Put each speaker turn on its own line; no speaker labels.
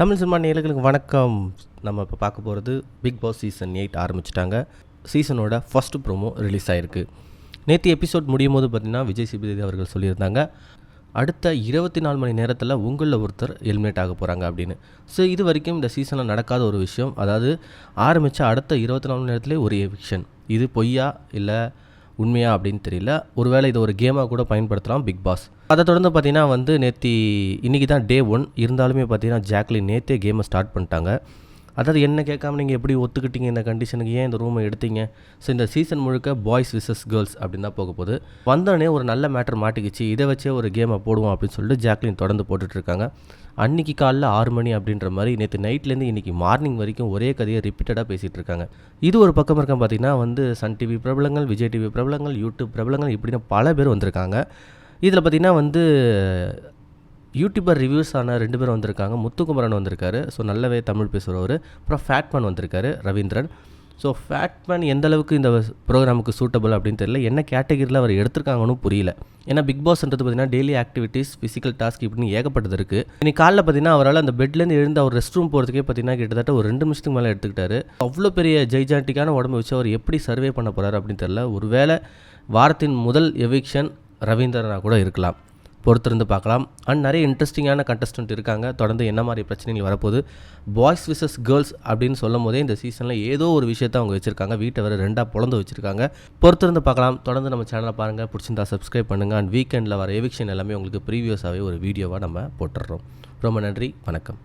Tamil cinema நேர்களுக்கு வணக்கம். நம்ம இப்போ பார்க்க போகிறது பிக் பாஸ் சீசன் எயிட் ஆரம்பிச்சிட்டாங்க. சீசனோட ஃபஸ்ட்டு ப்ரோமோ ரிலீஸ் ஆகிருக்கு நேற்று எபிசோட் முடியும் போது பார்த்திங்கன்னா விஜய் சிபிதேவி அவர்கள் சொல்லியிருந்தாங்க அடுத்த இருபத்தி நாலு மணி நேரத்தில் உங்களில் ஒருத்தர் எலிமினேட் ஆக போகிறாங்க அப்படின்னு. ஸோ இது வரைக்கும் இந்த சீசனில் நடக்காத ஒரு விஷயம் அதாவது ஆரம்பித்த அடுத்த இருபத்தி நாலு மணி நேரத்துலேயே ஒரு எவிக்ஷன் இது பொய்யா இல்லை உண்மையா அப்படின்னு தெரியல. ஒருவேளை இதை ஒரு கேமாக கூட பயன்படுத்தலாம் பிக் பாஸ் அதை தொடர்ந்து பார்த்தீங்கன்னா வந்து நேற்று இன்றைக்கி தான் டே ஒன் இருந்தாலுமே பார்த்தீங்கன்னா ஜாக்லின் நேற்றே கேமை ஸ்டார்ட் பண்ணிட்டாங்க. அதாவது என்ன கேட்காம நீங்கள் எப்படி ஒத்துக்கிட்டீங்க இந்த கண்டிஷனுக்கு ஏன் இந்த ரூமை எடுத்தீங்க? ஸோ இந்த சீசன் முழுக்க பாய்ஸ் விசஸ் கேர்ள்ஸ் அப்படின்னு தான் போக போகுது. வந்தோடனே ஒரு நல்ல மேட்டர் மாட்டிக்கிச்சு. இதை வச்சே ஒரு கேமை போடுவோம் அப்படின்னு சொல்லிட்டு ஜாக்லின் தொடர்ந்து போட்டுட்ருக்காங்க. அன்றைக்கி காலைல ஆறு மணி அப்படின்ற மாதிரி நேற்று நைட்லேருந்து இன்றைக்கி மார்னிங் வரைக்கும் ஒரே கதையை ரிப்பீட்டடாக பேசிகிட்டு இருக்காங்க இது ஒரு பக்கம் இருக்க பார்த்தீங்கன்னா வந்து சன் டிவி பிரபலங்கள் விஜய் டிவி பிரபலங்கள் யூடியூப் பிரபலங்கள் இப்படின்னு பல பேர் வந்திருக்காங்க. இதில் பார்த்திங்கன்னா வந்து யூடியூபர் ரிவ்யூஸ் ஆன ரெண்டு பேரும் வந்திருக்காங்க. முத்துக்குமரன் வந்திருக்காரு. ஸோ நல்லாவே தமிழ் பேசுகிறவர் அப்புறம் ஃபேட்மேன் வந்திருக்காரு ரவீந்திரன். ஸோ ஃபேட்மேன் எந்த அளவுக்கு இந்த ப்ரோக்ராமுக்கு சூட்டபிள் அப்படின்னு தெரியல. என்ன கேட்டகரியில் அவர் எடுத்திருக்காங்கன்னு புரியல. ஏன்னா பிக் பாஸ்ன்றது பார்த்தீங்கன்னா டெய்லி ஆக்டிவிட்டீஸ் ஃபிசிக்கல் டாஸ்க் இப்படின்னு ஏகப்பட்டது இருக்குது இன்னைக்கு காலைல பார்த்தீங்கன்னா அவரால் அந்த பெட்லேருந்து எழுந்து அவர் ரெஸ்ட் ரூம் போகிறதுக்கே பார்த்தீங்கன்னா கிட்டத்தட்ட ஒரு ரெண்டு நிமிஷத்துக்கு மேலே எடுத்துக்கிட்டாரு. அவ்வளோ பெரிய ஜெய்ஜாண்டிக்கான உடம்பு வச்சு அவர் எப்படி சர்வே பண்ண போகிறாரு அப்படின்னு தெரில ஒருவேளை வாரத்தின் முதல் எவிக்ஷன் ரவீந்திரனா கூட இருக்கலாம். பொறுத்திருந்து பார்க்கலாம். அண்ட் நிறைய இன்ட்ரெஸ்டிங்கான கண்டஸ்டன்ட் இருக்காங்க. தொடர்ந்து என்ன மாதிரி பிரச்சனைகள் வரப்போகுது? பாய்ஸ் விசஸ் கேர்ள்ஸ் அப்படின்னு சொல்லும் போதே இந்த சீசனில் ஏதோ ஒரு விஷயத்த அவங்க வச்சுருக்காங்க. வீட்டை வேறு ரெண்டாக பொழந்து வச்சுருக்காங்க. பொறுத்திருந்து பார்க்கலாம். தொடர்ந்து நம்ம சேனலை பாருங்கள் பிடிச்சிருந்தா சப்ஸ்கிரைப் பண்ணுங்கள் அண்ட் வீக்கெண்டில் வர எவிக்ஷன் எல்லாமே உங்களுக்கு ப்ரீவியஸாகவே ஒரு வீடியோவாக நம்ம போட்டுடுறோம். ரொம்ப நன்றி. வணக்கம்.